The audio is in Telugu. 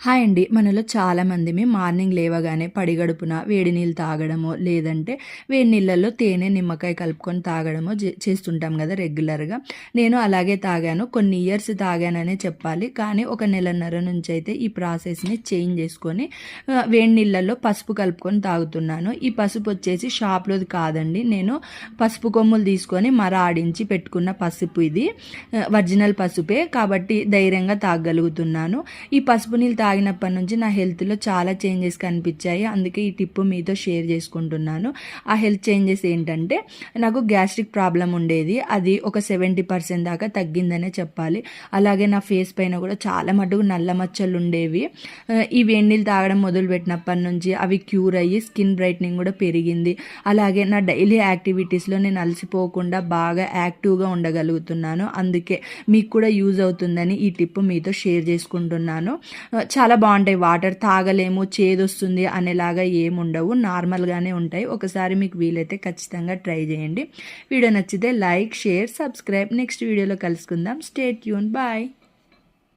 హాయ్ అండి. మనలో చాలామంది మేము మార్నింగ్ లేవగానే పడిగడుపున వేడి నీళ్ళు తాగడమో లేదంటే వేడి నీళ్ళల్లో తేనె నిమ్మకాయ కలుపుకొని తాగడమో చే- చేస్తుంటాం కదా రెగ్యులర్గా. నేను అలాగే తాగాను. కొన్ని ఇయర్స్ తాగాననే చెప్పాలి. కానీ ఒక నెలన్నర నుంచి అయితే ఈ ప్రాసెస్ని చేంజ్ చేసుకొని వేడి నీళ్ళల్లో పసుపు కలుపుకొని తాగుతున్నాను. ఈ పసుపు వచ్చేసి షాప్లోది కాదండి. నేను పసుపు కొమ్ములు తీసుకొని మర ఆడించి పెట్టుకున్న పసుపు ఇది. ఒరిజినల్ పసుపే కాబట్టి ధైర్యంగా తాగగలుగుతున్నాను. ఈ పసుపు నీళ్ళు తాగినప్పటి నుంచి నా హెల్త్లో చాలా చేంజెస్ కనిపించాయి. అందుకే ఈ టిప్ మీతో షేర్ చేసుకుంటున్నాను. ఆ హెల్త్ చేంజెస్ ఏంటంటే నాకు గ్యాస్ట్రిక్ ప్రాబ్లం ఉండేది. అది ఒక సెవెంటీ పర్సెంట్ దాకా తగ్గిందనే చెప్పాలి. అలాగే నా ఫేస్ పైన కూడా చాలా మటుకు నల్ల మచ్చలు ఉండేవి. ఈ వేడి నీళ్ళు తాగడం మొదలుపెట్టినప్పటి నుంచి అవి క్యూర్ అయ్యి స్కిన్ బ్రైట్నింగ్ కూడా పెరిగింది. అలాగే నా డైలీ యాక్టివిటీస్లో నేను అలసిపోకుండా బాగా యాక్టివ్గా ఉండగలుగుతున్నాను. అందుకే మీకు కూడా యూజ్ అవుతుందని ఈ టిప్ మీతో షేర్ చేసుకుంటున్నాను. చాలా బాగుంటాయి. వాటర్ తాగలేము చేదొస్తుంది అనేలాగా ఏముండవు. నార్మల్గానే ఉంటాయి. ఒకసారి మీకు వీలైతే ఖచ్చితంగా ట్రై చేయండి. వీడియో నచ్చితే లైక్ షేర్ సబ్స్క్రైబ్. నెక్స్ట్ వీడియోలో కలుసుకుందాం. Stay tune bye.